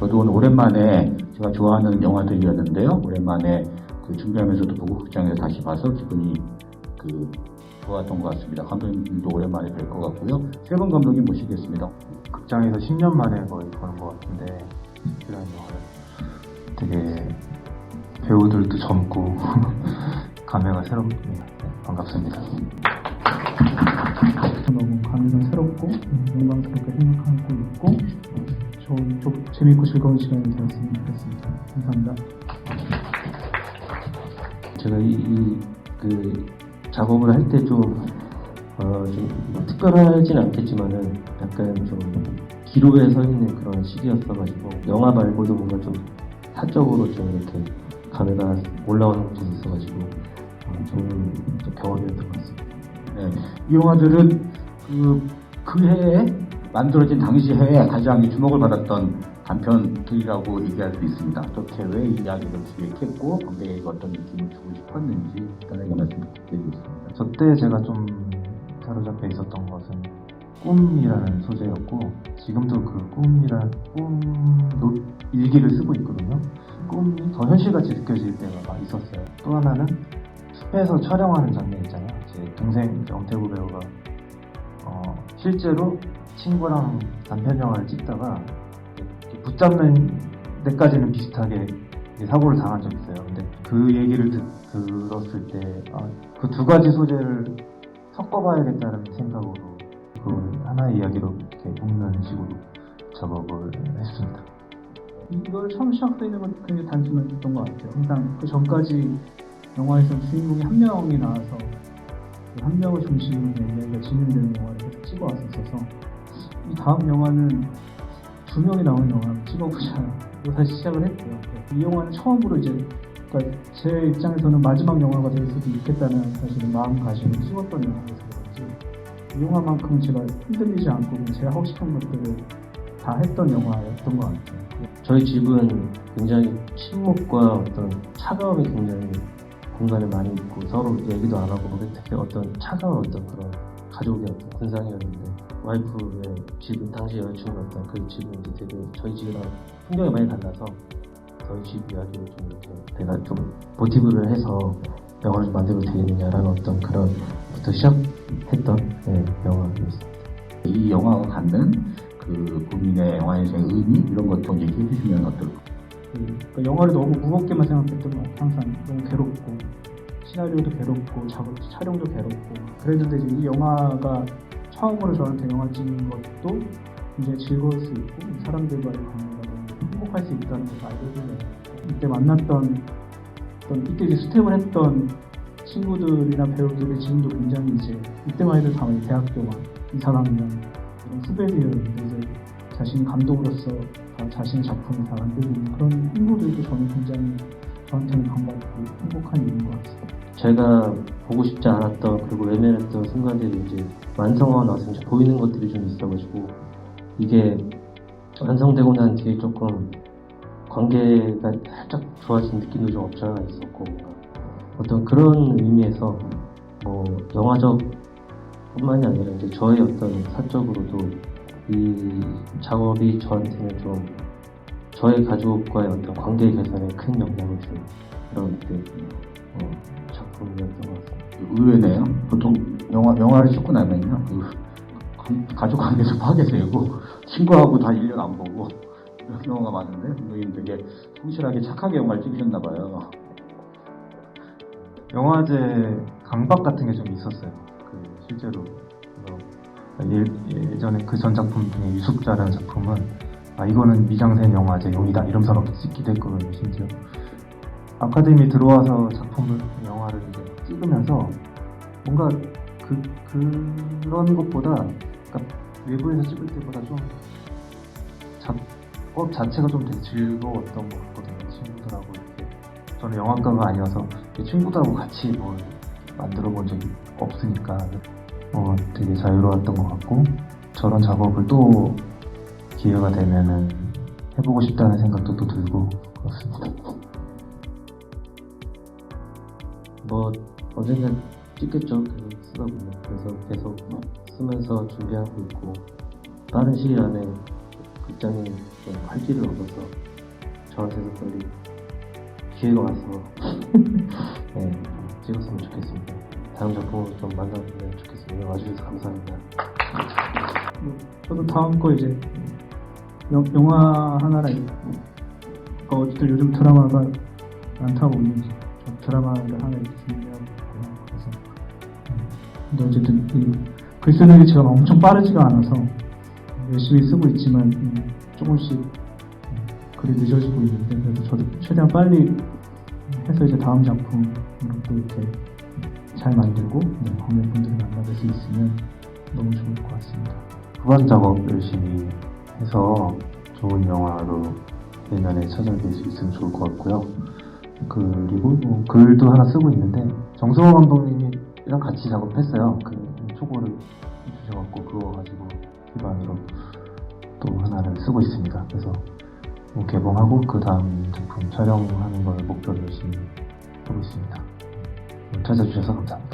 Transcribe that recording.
저도 오늘 오랜만에 제가 좋아하는 영화들이었는데요. 오랜만에 그 준비하면서도 보고 극장에서 다시 봐서 기분이 그 좋았던 것 같습니다. 감독님도 오랜만에 뵐 것 같고요. 세분 감독님 모시겠습니다. 극장에서 10년 만에 거의 보는 것 같은데 이런 영화를 되게 배우들도 젊고 감회가 새롭습니다. 네, 반갑습니다. 너무 감회가 새롭고 영광스럽게 생각하고 있고 좋은 조- 재밌고 즐거운 시간이 되었으면 좋겠습니다. 감사합니다. 제가 이, 이, 그 작업을 할 때 좀, 어, 좀 특별하진 않겠지만은 약간 좀 기로에 서 있는 그런 시기였어가지고 영화 말고도 뭔가 좀 사적으로 좀 이렇게 감회가 올라오는 것도 있어가지고 어, 좋은 좀 경험이었던 것 같습니다. 네, 이 영화들은 그, 그 해에 만들어진 당시 해에 가장 주목을 받았던 단편들이라고 얘기할 수 있습니다. 어떻게 왜 이 이야기를 기획했고 관객에게 어떤 느낌을 주고 싶었는지 간단하게 말씀드리겠습니다. 저때 제가 좀 사로잡혀 있었던 것은 꿈이라는 소재였고 지금도 그 꿈이란 꿈 노- 일기를 쓰고 있거든요. 꿈이 더 현실같이 느껴질 때가 막 있었어요. 또 하나는 숲에서 촬영하는 장면 있잖아요. 제 동생 엄태구 배우가 어, 실제로 친구랑 단편 영화를 찍다가 붙잡는 데까지는 비슷하게 사고를 당한 적이 있어요. 근데 그 얘기를 듣, 들었을 때 그 두 가지 소재를 섞어봐야겠다는 생각으로 그걸 하나의 이야기로 이렇게 묶는 식으로 작업을 했습니다. 이걸 처음 시작할 때는 굉장히 단순했던 것 같아요. 항상 그 전까지 영화에서 주인공이 한 명이 나와서 그 한 명을 중심으로 이야기가 진행되는 영화를 계속 찍어왔었어서 이 다음 영화는 두 명이 나오는 영화를 찍어보자 고 다시 시작을 했고요. 이 영화는 처음으로 이제 그러니까 제 입장에서는 마지막 영화가 될 수도 있겠다는 사실은 마음가짐을 찍었던 영화라서 그런지 이 영화만큼 제가 흔들리지 않고 제가 하고 싶은 것들을 다 했던 영화였던 것 같아요. 저희 집은 굉장히 침묵과 어떤 차가움이 굉장히 공간에 많이 있고 서로 얘기도 안 하고 되게 어떤 차가운 어떤 그런 가족의 어떤 군상이었는데 와이프의 집은 당시 여자친구였던 그 집은 이제 되게 저희 집이랑 풍경이 많이 달라서 저희 집 이야기를 좀 이렇게 내가 좀 모티브를 해서 영화를 좀 만들어도 되겠느냐라는 어떤 그런 부터 시작했던 네, 영화였습니다. 이 영화가 갖는 그 본인의 영화 인생의 의미 이런 것좀 얘기해 주시면 어떨까요? 그, 그러니까 영화를 너무 무겁게만 생각했던 것 같아요. 항상 너무 괴롭고 시나리오도 괴롭고 작업 촬영도 괴롭고 그랬는데 지금 이 영화가 처음으로 저한테 영화 찍는 것도 굉장히 즐거울 수 있고 사람들과의 관계가 행복할 수 있다는 것을 알게 된 거예요. 이때 만났던 어떤 이때 이제 스텝을 했던 친구들이나 배우들이 지금도 굉장히 이제 이때만 해도 다 대학교 막 2, 3학년 이런 후배들이었는데 이제 자신이 감독으로서 다 자신의 작품을 다 만들고 있는 그런 친구들도 저는 굉장히 저한테는 반갑고 행복한 일인 것 같습니다. 제가 보고 싶지 않았던 그리고 외면했던 순간들이 이제 완성하고 나서 이제 보이는 것들이 좀 있어가지고 이게 완성되고 난 뒤에 조금 관계가 살짝 좋아진 느낌도 좀 없지 않아 있었고 어떤 그런 의미에서 뭐 영화적 뿐만이 아니라 이제 저의 어떤 사적으로도 이 작업이 저한테는 좀 저의 가족과의 어떤 관계 개선에 큰 영향을 준 그런 그, 어, 작품이었던 것 같습니다. 의외네요. 보통 영화, 영화를 찍고 나면요. 그 가- 가족 관계도 파괴 되고 친구하고 다 1년 안 보고 이런 경우가 많은데 감독님 되게 성실하게 착하게 영화를 찍으셨나 봐요. 영화제 강박 같은 게 좀 있었어요. 그 실제로 그래서 예, 예전에 그 전 작품 중에 유숙자라는 작품은 아 이거는 미장센 영화제 용이다 이러면서 막 찍기도 했거든요. 심지어 아카데미 들어와서 작품을 영화를 찍으면서 뭔가 그 그런 것보다 그러니까 외부에서 찍을 때보다 좀 작업 자체가 좀 되게 즐거웠던 것 같거든요. 친구들하고 이렇게 저는 영화과가 아니어서 이 친구들하고 같이 뭘 만들어 본 적이 없으니까 어, 되게 자유로웠던 것 같고 저런 작업을 또 기회가 되면은 해보고 싶다는 생각도 또 들고 그렇습니다. 뭐 언젠가 찍겠죠. 계속 쓰다 보면 그래서 계속 쓰면서 준비하고 있고 빠른 시일 안에 극장에 좀 활기를 얻어서 저한테도 빨리 기회가 와서 네, 찍었으면 좋겠습니다. 다음 작품으로 좀 만나면 좋겠습니다. 와주셔서 감사합니다. 저도 다음 거 이제 영, 영화 하나라 어, 어쨌든 요즘 드라마가 많다 보니 저 드라마를 하나 음, 근데 어쨌든 이 글 쓰는 게 제가 엄청 빠르지가 않아서 열심히 쓰고 있지만 음, 조금씩 음, 글이 늦어지고 있는데 그래도 저도 최대한 빨리 해서 이제 다음 작품으로 또 이렇게 잘 만들고 네, 관객분들을 만나뵐 수 있으면 너무 좋을 것 같습니다. 후반 작업 열심히 해서 좋은 영화로 내년에 찾아뵐 수 있으면 좋을 것 같고요. 그리고 뭐 글도 하나 쓰고 있는데 정성호 감독님이 랑 같이 작업했어요. 그 초고를 주셔갖고 그거 가지고 기반으로 또 하나를 쓰고 있습니다. 그래서 뭐 개봉하고 그 다음 작품 촬영하는 걸 목표로 열심히 하고 있습니다. 찾아주셔서 감사합니다.